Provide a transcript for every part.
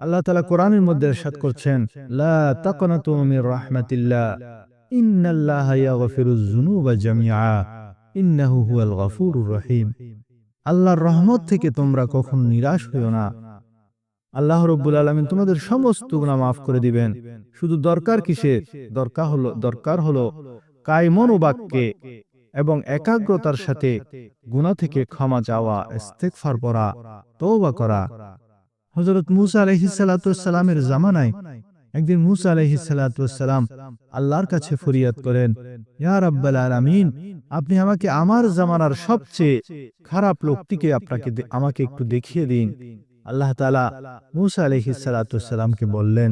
আল্লাহ তালা কোরআনের মধ্যে এরশাদ করছেন, লা তাকনাতু মির রাহমাতিল্লাহ, ইন্নাল্লাহা ইন্নাহু হুয়াল রহিম। আল্লাহর রহমত থেকে তোমরা নিরাশ হইও না। আল্লাহ রব্বুল আলমিন তোমাদের সমস্ত গুনাহ মাফ করে দিবেন। শুধু দরকার কিসের দরকার হলো দরকার হলো কায়মন বাক্যে এবং একাগ্রতার সাথে গুনাহ থেকে ক্ষমা চাওয়া, ইস্তেগফার পড়া, তওবা করা। হযরত মুসা আলাইহিস সালামের জামানায় একদিন মুসা আলাইহিস সালাম আল্লাহর কাছে ফরিয়াদ করেন, ইয়া রাব্বাল আলামিন, আপনি আমাকে আমার জামানার সবচেয়ে খারাপ লোকটিকে আপনাকে আমাকে একটু দেখিয়ে দিন। আল্লাহ তাআলা মুসা আলাইহিস সালামকে বললেন,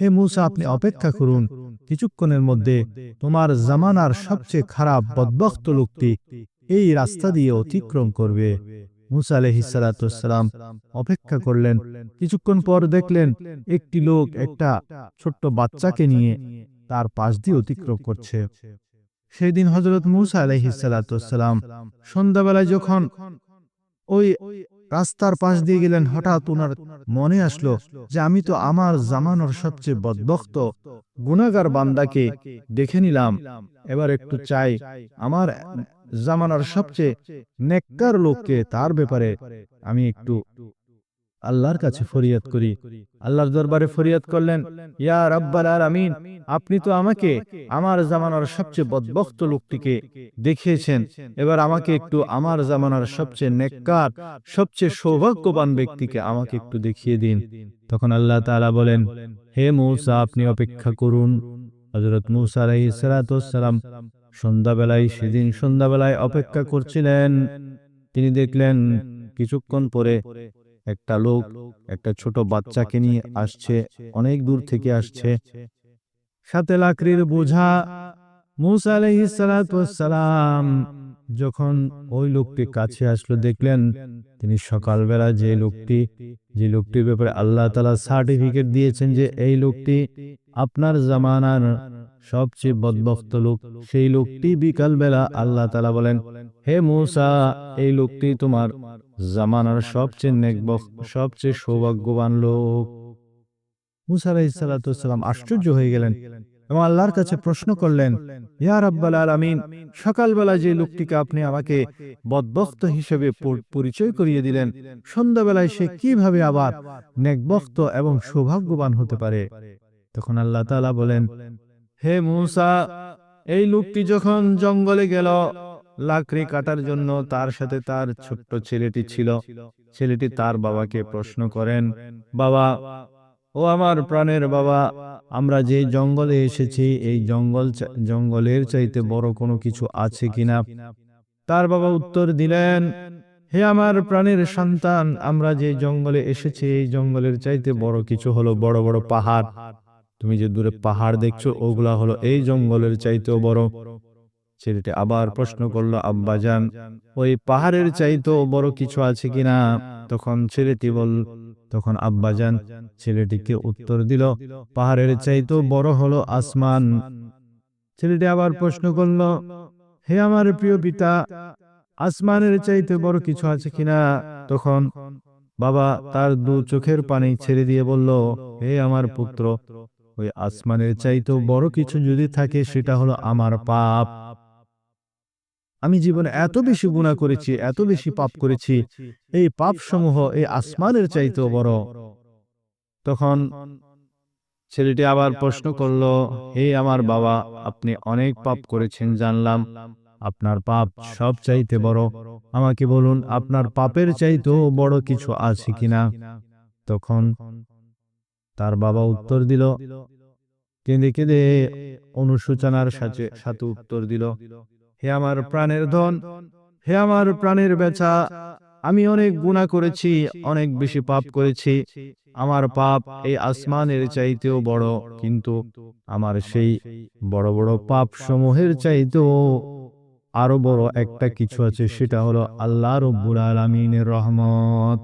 হে মুসা, আপনি অপেক্ষা করুন। কিছুক্ষণের মধ্যে তোমার জামানার সবচেয়ে খারাপ বদবক্ত লোকটি এই রাস্তা দিয়ে অতিক্রম করবে। মুসা আলাইহিস সালাম অপেক্ষা করলেন। কিছুক্ষণ পর দেখলেন একটি লোক একটা ছোট্ট বাচ্চাকে নিয়ে তার পাশ দিয়ে অতিক্রম করছে। সেই দিন হজরত মুসা আলাইহিসালাম সন্ধ্যাবেলায় যখন ওই রাস্তার পাশ দিয়ে গেলেন, হঠাৎ ওনার মনে আসলো যে আমি তো আমার জামানোর সবচেয়ে বদবক্ত গুনাগার বান্দাকে দেখে নিলাম। এবার একটু চাই, আমার জামানার সবচেয়ে নেককার লোককে তার ব্যাপারে আমি একটু আল্লাহর কাছে ফরিয়াদ করি। আল্লাহর দরবারে ফরিয়াদ করলেন ইয়ার ইয়া আর আলামিন, আপনি তো আমাকে আমার জামানার সবচেয়ে বদবক্ত লোকটিকে দেখিয়েছেন। এবার আমাকে একটু আমার জামানার সবচেয়ে নেককার, সবচেয়ে সৌভাগ্যবান ব্যক্তিকে আমাকে একটু দেখিয়ে দিন। তখন আল্লাহ তাআলা বলেন, হে মৌসা, আপনি অপেক্ষা করুন। হযরত মূসা আলাইহিস সালাম সন্ধ্যাবেলায় সেদিন সন্ধ্যাবেলায় অপেক্ষা করছিলেন। তিনি দেখলেন কিছুক্ষণ পরে একটা লোক একটা ছোট বাচ্চাকে নিয়ে আসছে, অনেক দূর থেকে আসছে। সাথে লাকড়ির বোঝা, মুসা আলহিসাম যখন ওই লোকটি কাছে আসলো, দেখলেন তিনি সকালবেলা যে লোকটি, যে লোকটির ব্যাপারে আল্লাহ তালা সার্টিফিকেট দিয়েছেন যে এই লোকটি আপনার জামানার সবচেয়ে বদবক্ত লোক। সেই লোকটি বিকালবেলা আল্লাহ তালা বলেন, হে মুসা, এই লোকটি তোমার জামানার সবচেয়ে নেকবক সবচেয়ে সৌভাগ্যবান লোক। মুসা আলাইসাল্লাম আশ্চর্য হয়ে গেলেন। এবং আল্লাহর কাছে প্রশ্ন করলেন, ইয়া রাব্বাল আলামিন সকালবেলা যে লোকটিকে আপনি আমাকে বদবক্ত হিসেবে পরিচয় করিয়ে দিলেন, সন্ধ্যাবেলায় সে কীভাবে আবার নেকবক্ত এবং সৌভাগ্যবান হতে পারে? তখন আল্লাহ তাআলা বলেন, হে মুসা, এই লোকটি যখন জঙ্গলে গেল, লাকড়ি কাটার জন্য তার সাথে তার ছোট্ট ছেলেটি ছিল। ছেলেটি তার বাবাকে প্রশ্ন করেন, বাবা ও আমার প্রাণের বাবা, আমরা যে জঙ্গলে এসেছি, এই জঙ্গল জঙ্গলের চাইতে বড় কোনো কিছু আছে কিনা? তার বাবা উত্তর দিলেন, হে আমার প্রাণের সন্তান, আমরা যে জঙ্গলে এসেছি, এই জঙ্গলের চাইতে বড় কিছু হলো বড় বড় পাহাড়। তুমি যে দূরে পাহাড় দেখছ, ওগুলা হলো এই জঙ্গলের চাইতেও বড়। ছেলেটি আবার প্রশ্ন করল, আব্বাজান, ওই পাহাড়ের চাইতেও বড় কিছু আছে কিনা? তখন ছেলেটি বল তখন আব্বাজান ছেলেটিকে উত্তর দিল, পাহাড়ের চাইতেও বড় হলো আসমান। ছেলেটি আবার প্রশ্ন করল, হে আমার প্রিয় পিতা, আসমানের চাইতে বড় কিছু আছে কিনা? তখন বাবা তার দু চোখের পানি ছেড়ে দিয়ে বলল, হে আমার পুত্র, ওই আসমানের চাইতেও বড় কিছু যদি থাকে, সেটা হলো আমার পাপ। আমি জীবনে এত বেশি গুণা করেছি, এত বেশি পাপ করেছি। এই পাপ সমূহ এই আসমানের চাইতেও বড়। তখন ছেলেটি আবার প্রশ্ন করল, হে আমার বাবা, আপনি অনেক পাপ করেছেন, জানলাম। আপনার পাপ সব চাইতে বড়। আমাকে বলুন, আপনার পাপের চাইতেও বড় কিছু আছে কিনা? তখন তার বাবা উত্তর দিল, কেঁদে কেঁদে অনুশোচনার সাথে সাথে উত্তর দিল হে আমার প্রাণের ধন, হে আমার প্রাণের বেচা, আমি অনেক গুণা করেছি, অনেক বেশি পাপ করেছি। আমার পাপ এই আসমানের চাইতেও বড়, কিন্তু আমার সেই বড় বড় পাপ সমূহের চাইতেও আরও বড় একটা কিছু আছে, সেটা হলো আল্লাহ রব্বুল আলমিনের রহমত।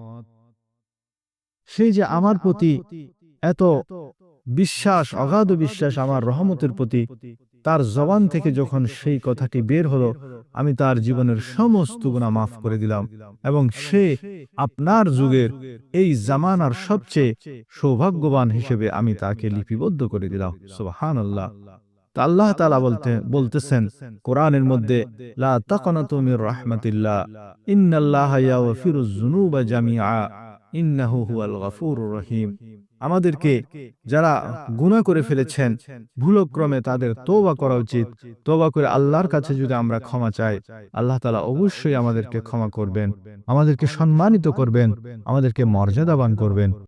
সেই যে আমার প্রতি এত বিশ্বাস অগাধ বিশ্বাস আমার রহমতের প্রতি তার জবান থেকে যখন সেই কথাটি বের হলো আমি তার জীবনের সমস্ত গুণা মাফ করে দিলাম এবং সে আপনার যুগের এই জামানার সবচেয়ে সৌভাগ্যবান হিসেবে আমি তাকে লিপিবদ্ধ করে দিলাম। সুবাহান আল্লাহ তা আল্লাহ তালা বলতে বলতেছেন কোরআনের মধ্যে লা তাকনাতু মির রাহমাতিল্লাহ ইন্নাল্লাহা ইয়াগফিরুজ যুনুবা জামিআ। আমাদেরকে যারা গুনাহ করে ফেলেছেন, ভুলক্রমে তাদের তোবা করা উচিত। তোবা করে আল্লাহর কাছে যদি আমরা ক্ষমা চাই, আল্লাহ তালা অবশ্যই আমাদেরকে ক্ষমা করবেন, আমাদেরকে সম্মানিত করবেন, আমাদেরকে মর্যাদাবান করবেন।